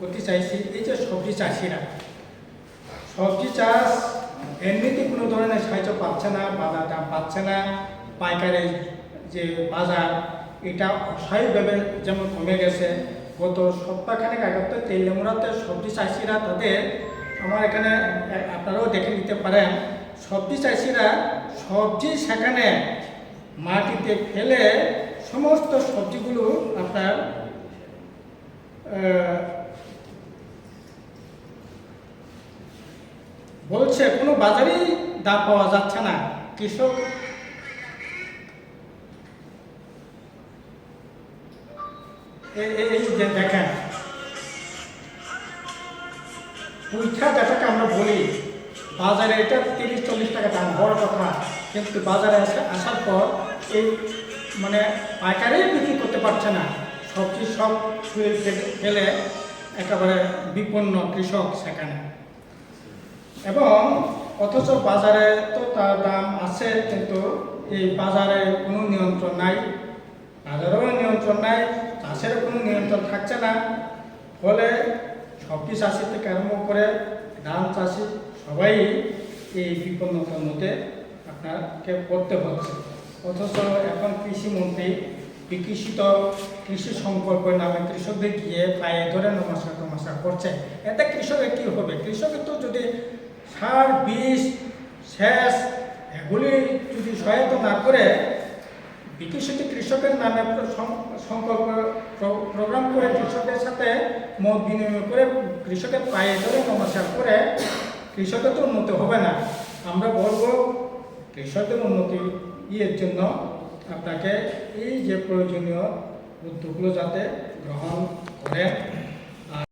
করতে চাইছি, এই যে সবজি চাষিরা, সবজি চাষ এমনিতে কোনো ধরনের সাহায্য পাচ্ছে না, বাজার দাম পাচ্ছে না, পাইকারি যে বাজার, এটা অস্বাভাবিকভাবে যেমন কমে গেছে। গত সপ্তাহখানেক আগে তো তেলেমুড়াতে সবজি চাষিরা তাদের, আমার এখানে আপনারাও দেখে নিতে পারেন, সবজি চাষিরা সবজি সেখানে মাটিতে ফেলে সমস্ত সবজিগুলো বলছে, কোনো বাজারেই দাম পাওয়া যাচ্ছে না। কৃষক দেখেন পুঁইঠা যেটাকে আমরা বলি, বাজারে এটা তিরিশ, চল্লিশ টাকা দাম, বড় কথা। কিন্তু বাজারে আসা আসার পর এই মানে পাইকারি বিক্রি করতে পারছে না। সবজি সব ছুঁয়ে ফেলে একেবারে বিপন্ন কৃষক সেখানে। এবং অথচ বাজারে তো তার দাম আছে, কিন্তু এই বাজারে কোনো নিয়ন্ত্রণ নাই। বাজারেও নিয়ন্ত্রণ নাই, চাষেরও কোনো নিয়ন্ত্রণ থাকছে না। ফলে সবজি চাষি থেকে আরম্ভ করে ধান চাষি সবাই এই বিপন্নতার মধ্যে আপনাকে পড়তে হচ্ছে। অথচ এখন কৃষিমন্ত্রী বিকশিত কৃষি সংকল্প নামে কৃষকদের গিয়ে পায়ে ধরে নমস্কার নমস্কার করছে। এতে কৃষকের কী হবে? কৃষকের তো যদি সার, বীজ, সেচ এগুলি যদি সহায়তা না করে, বিকশিত কৃষকের নামে সংকল্প প্রোগ্রাম করে কৃষকের সাথে মত বিনিময় করে কৃষকের পায়ে ধরে নমস্কার করে কৃষকের তো উন্নতি হবে না। আমরা বলব, কৃষকের উন্নতি ইয়ের জন্য আপনাকে এই যে প্রয়োজনীয় উদ্যোগগুলো যাতে গ্রহণ করেন।